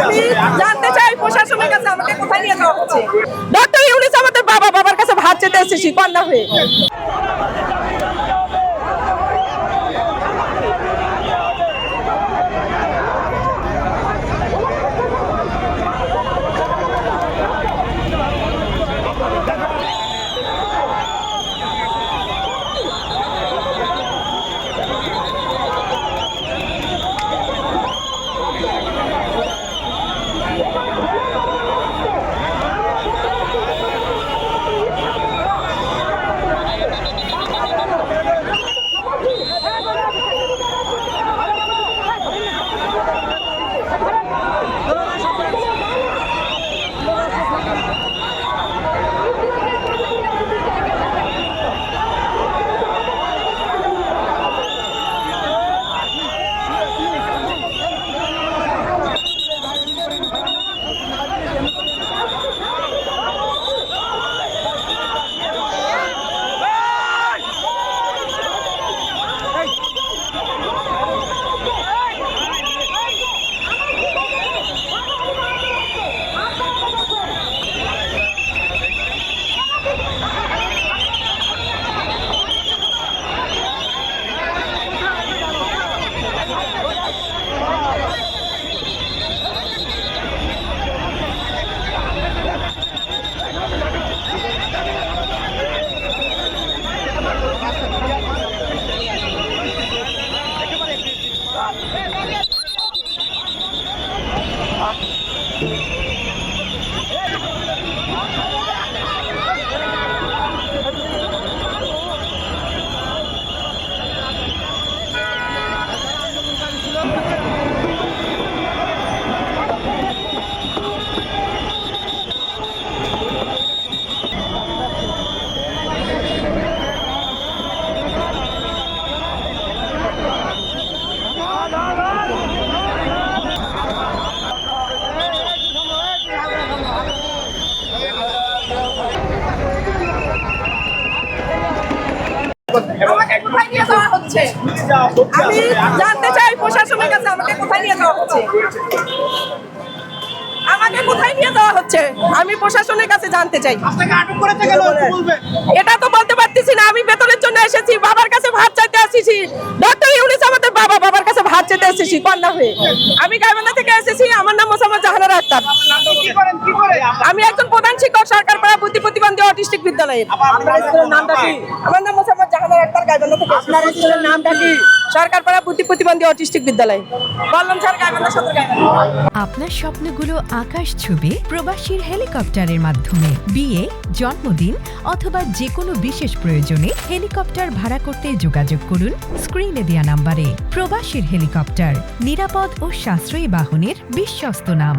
আমি জানতে চাই প্রশাসনের কাছে আমাকে কোথায় নিয়ে যাওয়া হচ্ছে। আমাদের বাবা বাবার কাছে ভাত চেতে এসেছি, কন্যা হয়ে। আমাকে কোথায় নিয়ে যাওয়া হচ্ছে? আমি জানতে চাই প্রশাসনের কাছে আমাকে কোথায় নিয়ে যাওয়া হচ্ছে। আমাকে কোথায় নিয়ে যাওয়া হচ্ছে? আমি প্রশাসনের কাছে জানতে চাই। এটা তো বলতে পারতেছি না আমি বেতনের জন্য এসেছি বাবার কাছে ভাত চাইতে এসেছি ডক্টর ইউনিস আমাদের বাবা বাবার কাছে ভাত চাইতে এসেছি কন্যা হয়ে। আমি গাইবান্ধা থেকে এসেছি আমার নাম মোসাম্মদ জাহানারা আক্তার। আমি একজন প্রধান শিক্ষক সরকার বিদ্যালয়ের আপনার স্কুলের নামটা কি? আমার নাম মোসাম্মদ জাহানারা আক্তার গাইবান্ধা থেকে আপনার স্কুলের নামটা কি? সরকার বুদ্ধি প্রতিবন্ধী অটিস্টিক বিদ্যালয়। বললাম স্যার গাইবান্ধা সদর আপনার স্বপ্নগুলো আকাশ ছুবে প্রবাসীর হেলিকপ্টারের মাধ্যমে। বিয়ে জন্মদিন অথবা যে কোনো বিশেষ প্রয়োজনে হেলিকপ্টার ভাড়া করতে যোগাযোগ করুন স্ক্রিনে দেয়া নাম্বারে। প্রবাসীর হেলিকপ্টার নিরাপদ ও সাশ্রয়ী বাহনের বিশ্বস্ত নাম।